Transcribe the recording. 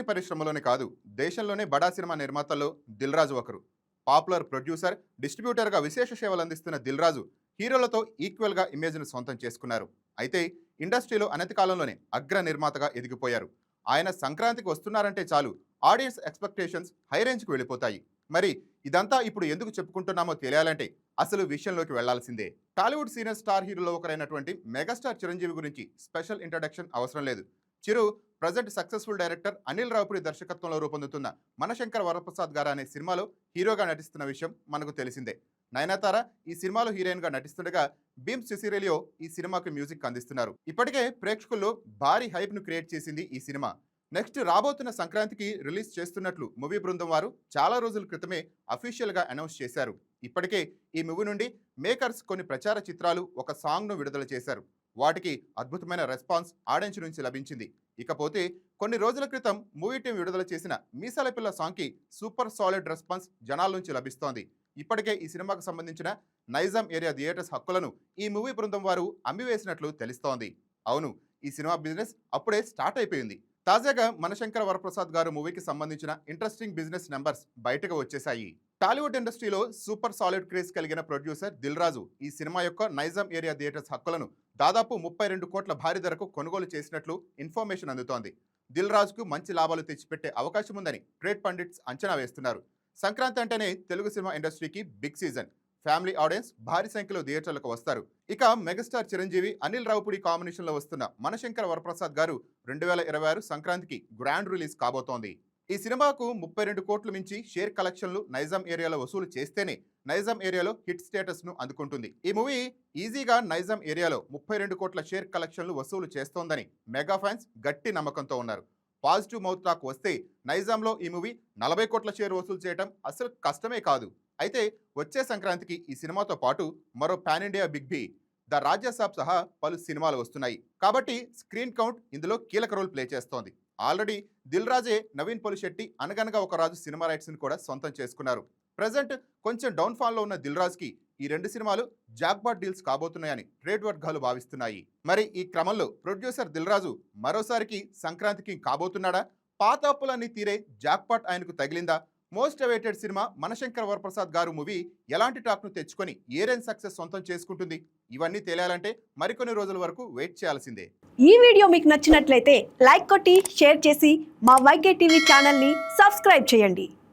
సినీ పరిశ్రమలోనే కాదు దేశంలోనే బడా సినిమా నిర్మాతల్లో దిల్ రాజు ఒకరు. పాపులర్ ప్రొడ్యూసర్ డిస్ట్రిబ్యూటర్గా విశేష సేవలు అందిస్తున్న దిల్ రాజు హీరోలతో ఈక్వల్గా ఇమేజ్ను సొంతం చేసుకున్నారు. అయితే ఇండస్ట్రీలో అనతి కాలంలోనే అగ్ర నిర్మాతగా ఎదిగిపోయారు. ఆయన సంక్రాంతికి వస్తున్నారంటే చాలు ఆడియన్స్ ఎక్స్పెక్టేషన్స్ హై రేంజ్కి వెళ్ళిపోతాయి. మరి ఇదంతా ఇప్పుడు ఎందుకు చెప్పుకుంటున్నామో తెలియాలంటే అసలు విషయంలోకి వెళ్ళాల్సిందే. టాలీవుడ్ సీనియర్ స్టార్ హీరోలో ఒకరైనటువంటి మెగాస్టార్ చిరంజీవి గురించి స్పెషల్ ఇంట్రడక్షన్ అవసరం లేదు. Chiru present successful director Anil Ravipudi దర్శకత్వంలో రూపొందుతున్న మనశంకర్ వరప్రసాద్ గారు అనే సినిమాలో హీరోగా నటిస్తున్న విషయం మనకు తెలిసిందే. నయనతార ఈ సినిమాలో హీరోయిన్గా నటిస్తుండగా భీమ్ సిసిరేలియో ఈ సినిమాకు మ్యూజిక్ అందిస్తున్నారు. ఇప్పటికే ప్రేక్షకుల్లో భారీ హైప్ను క్రియేట్ చేసింది ఈ సినిమా. నెక్స్ట్ రాబోతున్న సంక్రాంతికి రిలీజ్ చేస్తున్నట్లు మూవీ బృందం వారు చాలా రోజుల క్రితమే అఫీషియల్గా అనౌన్స్ చేశారు. ఇప్పటికే ఈ మూవీ నుండి మేకర్స్ కొన్ని ప్రచార చిత్రాలు ఒక సాంగ్ను విడుదల చేశారు. వాటికి అద్భుతమైన రెస్పాన్స్ ఆడియన్స్ నుంచి లభించింది. ఇకపోతే కొన్ని రోజుల క్రితం మూవీ టీం విడుదల చేసిన మీసాల పిల్ల సాంగ్కి సూపర్ సాలిడ్ రెస్పాన్స్ జనాల నుంచి లభిస్తోంది. ఇప్పటికే ఈ సినిమాకు సంబంధించిన నైజాం ఏరియా థియేటర్స్ హక్కులను ఈ మూవీ బృందం వారు అమ్మివేసినట్లు తెలుస్తోంది. అవును ఈ సినిమా బిజినెస్ అప్పుడే స్టార్ట్ అయిపోయింది. తాజాగా మనశంకర వరప్రసాద్ గారు మూవీకి సంబంధించిన ఇంట్రెస్టింగ్ బిజినెస్ నెంబర్స్ బయటకు వచ్చేశాయి. టాలీవుడ్ ఇండస్ట్రీలో సూపర్ సాలిడ్ క్రేజ్ కలిగిన ప్రొడ్యూసర్ దిల్ రాజు ఈ సినిమా యొక్క నైజాం ఏరియా థియేటర్స్ హక్కులను దాదాపు ముప్పై రెండు కోట్ల భారీ ధరకు కొనుగోలు చేసినట్లు ఇన్ఫర్మేషన్ అందుతోంది. దిల్ రాజుకు మంచి లాభాలు తెచ్చిపెట్టే అవకాశం ఉందని ట్రేడ్ పండిట్స్ అంచనా వేస్తున్నారు. సంక్రాంతి అంటేనే తెలుగు సినిమా ఇండస్ట్రీకి బిగ్ సీజన్. ఫ్యామిలీ ఆడియన్స్ భారీ సంఖ్యలో థియేటర్లకు వస్తారు. ఇక మెగాస్టార్ చిరంజీవి అనిల్ రావుపుడి కాంబినేషన్లో వస్తున్న మనశంకర వరప్రసాద్ గారు రెండు వేల ఇరవై ఆరు సంక్రాంతికి గ్రాండ్ రిలీజ్ కాబోతోంది. ఈ సినిమాకు ముప్పై రెండు కోట్లు మించి షేర్ కలెక్షన్లు నైజాం ఏరియాలో వసూలు చేస్తేనే నైజాం ఏరియాలో హిట్ స్టేటస్ను అందుకుంటుంది. ఈ మూవీ ఈజీగా నైజాం ఏరియాలో ముప్పై రెండు కోట్ల షేర్ కలెక్షన్లు వసూలు చేస్తోందని మెగా ఫ్యాన్స్ గట్టి నమ్మకంతో ఉన్నారు. పాజిటివ్ మౌత్ టాక్ వస్తే నైజాంలో ఈ మూవీ నలభై కోట్ల షేర్ వసూలు చేయడం అసలు కష్టమే కాదు. అయితే వచ్చే సంక్రాంతికి ఈ సినిమాతో పాటు మరో pan India big B the Rajasaab సహా పలు సినిమాలు వస్తున్నాయి. కాబట్టి స్క్రీన్ కౌంట్ ఇందులో కీలక రోల్ ప్లే చేస్తోంది. ఆల్రెడీ దిల్ రాజే నవీన్ పొలిశెట్టి అనగనగా ఒక రాజు సినిమా రైట్స్ని కూడా సొంతం చేసుకున్నారు. ప్రజెంట్ కొంచెం డౌన్ ఫాల్లో ఉన్న దిల్ రాజ్కి ఈ రెండు సినిమాలు జాక్బాట్ డీల్స్ కాబోతున్నాయని ట్రేడ్ వర్గాలు భావిస్తున్నాయి. మరి ఈ క్రమంలో ప్రొడ్యూసర్ దిల్ రాజు మరోసారికి సంక్రాంతికి కాబోతున్నాడా? పాత అప్పులన్నీ తీరే జాక్పాట్ ఆయనకు తగిలిందా? మోస్ట్ అవైటెడ్ సినిమా మనశంకర్ వరప్రసాద్ గారు మూవీ ఎలాంటి టాక్ను తెచ్చుకొని ఏ సక్సెస్ సొంతం చేసుకుంటుంది? ఇవన్నీ తెలియాలంటే మరికొన్ని రోజుల వరకు వెయిట్ చేయాల్సిందే. ఈ వీడియో మీకు నచ్చినట్లయితే లైక్ కొట్టి షేర్ చేసి మా వైకే టీవీ ఛానల్ని సబ్స్క్రైబ్ చేయండి.